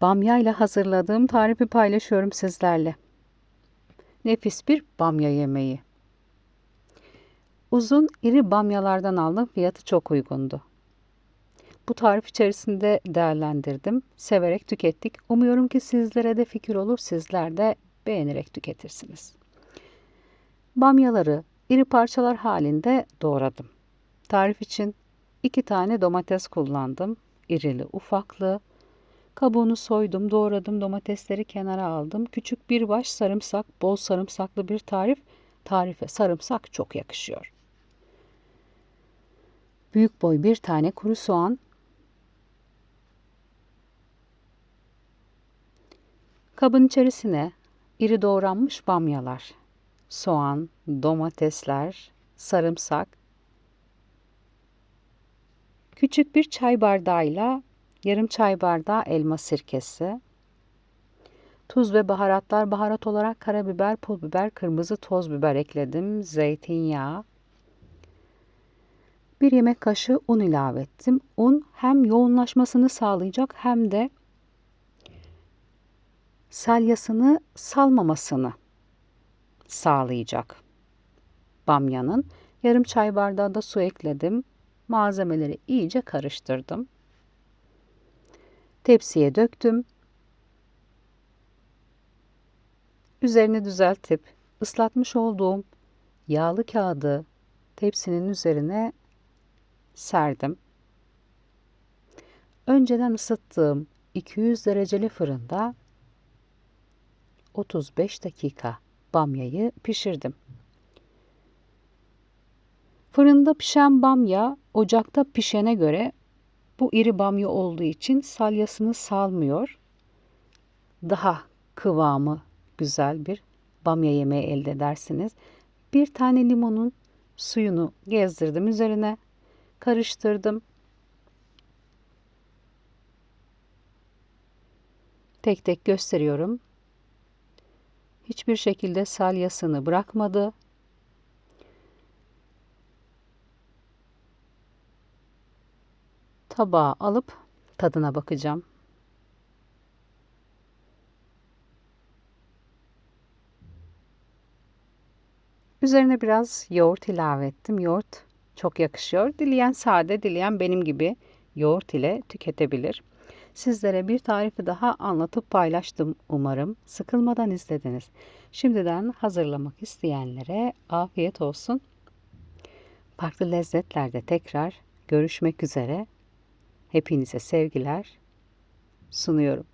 Bamya ile hazırladığım tarifi paylaşıyorum sizlerle. Nefis bir bamya yemeği. Uzun iri bamyalardan aldım. Fiyatı çok uygundu. Bu tarif içerisinde değerlendirdim. Severek tükettik. Umuyorum ki sizlere de fikir olur. Sizler de beğenerek tüketirsiniz. Bamyaları iri parçalar halinde doğradım. Tarif için iki tane domates kullandım. İrili ufaklı. Kabuğunu soydum, doğradım, domatesleri kenara aldım. Küçük bir baş sarımsak, bol sarımsaklı bir tarif. Tarife sarımsak çok yakışıyor. Büyük boy bir tane kuru soğan, Kabın içerisine iri doğranmış bamyalar, soğan, domatesler, sarımsak, küçük bir çay bardağıyla yarım çay bardağı elma sirkesi, tuz ve baharatlar baharat olarak karabiber, pul biber, kırmızı toz biber ekledim, zeytinyağı, bir yemek kaşığı un ilave ettim. Un hem yoğunlaşmasını sağlayacak hem de salyasını salmamasını sağlayacak. Bamyanın yarım çay bardağı da su ekledim. Malzemeleri iyice karıştırdım. Tepsiye döktüm. Üzerini düzeltip ıslatmış olduğum yağlı kağıdı tepsinin üzerine serdim. Önceden ısıttığım 200 dereceli fırında 35 dakika bamyayı pişirdim. Fırında pişen bamya ocakta pişene göre bu iri bamya olduğu için salyasını salmıyor. Daha kıvamı güzel bir bamya yemeği elde edersiniz. Bir tane limonun suyunu gezdirdim üzerine. Karıştırdım. Tek tek gösteriyorum hiçbir şekilde salyasını bırakmadı. Tabağa alıp tadına bakacağım. Üzerine biraz yoğurt ilave ettim. Yoğurt çok yakışıyor. Dileyen sade, dileyen benim gibi yoğurt ile tüketebilir. Sizlere bir tarifi daha anlatıp paylaştım umarım. Sıkılmadan izlediniz. Şimdiden hazırlamak isteyenlere afiyet olsun. Farklı lezzetlerde tekrar görüşmek üzere. Hepinize sevgiler sunuyorum.